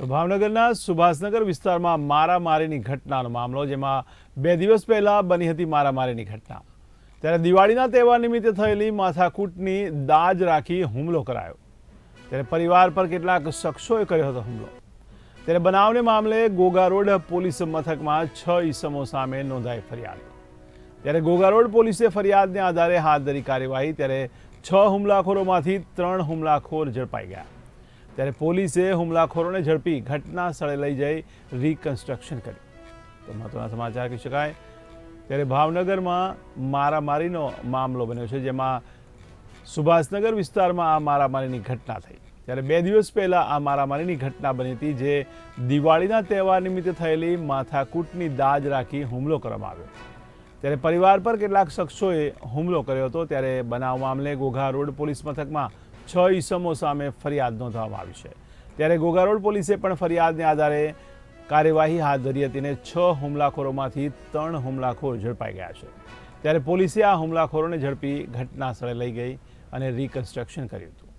તો ભાવનગરના સુભાષનગર વિસ્તારમાં મારામારીની ઘટનાનો મામલો, જેમાં બે દિવસ પહેલાં બની હતી મારામારીની ઘટના. ત્યારે દિવાળીના તહેવાર નિમિત્તે થયેલી માથાકૂટની દાજ રાખી હુમલો કરાયો. ત્યારે પરિવાર પર કેટલાક શખ્સોએ કર્યો હતો હુમલો. ત્યારે બનાવને મામલે ગોગા રોડ પોલીસ મથકમાં છ ઈસમો સામે નોંધાઈ ફરિયાદ. ત્યારે ગોગા રોડ પોલીસે ફરિયાદને આધારે હાથ ધરી કાર્યવાહી, ત્યારે છ હુમલાખોરોમાંથી ત્રણ હુમલાખોર ઝડપાઈ ગયા. ત્યારે પોલીસે હુમલાખોરોને ઝડપી ઘટના સ્થળે લઈ જઈ રિકન્સ્ટ્રક્શન કર્યું. તો મહત્વના સમાચાર કહી શકાય. ત્યારે ભાવનગરમાં મારામારીનો મામલો બન્યો છે, જેમાં સુભાષનગર વિસ્તારમાં આ મારામારીની ઘટના થઈ. ત્યારે બે દિવસ પહેલાં આ મારામારીની ઘટના બની હતી, જે દિવાળીના તહેવાર નિમિત્તે થયેલી માથાકૂટની દાજ રાખી હુમલો કરવામાં આવ્યો. ત્યારે પરિવાર પર કેટલાક શખ્સોએ હુમલો કર્યો હતો. ત્યારે બનાવ મામલે ઘોઘા રોડ પોલીસ મથકમાં છ ઈસમો સામે ફરિયાદ નોંધવામાં આવી છે. ત્યારે ગોગારોડ પોલીસે પણ ફરિયાદને આધારે કાર્યવાહી હાથ ધરી હતી અને છ હુમલાખોરોમાંથી ત્રણ હુમલાખોર ઝડપાઈ ગયા છે. ત્યારે પોલીસે આ હુમલાખોરોને ઝડપી ઘટના સ્થળે લઈ ગઈ અને રિકન્સ્ટ્રક્શન કર્યું હતું.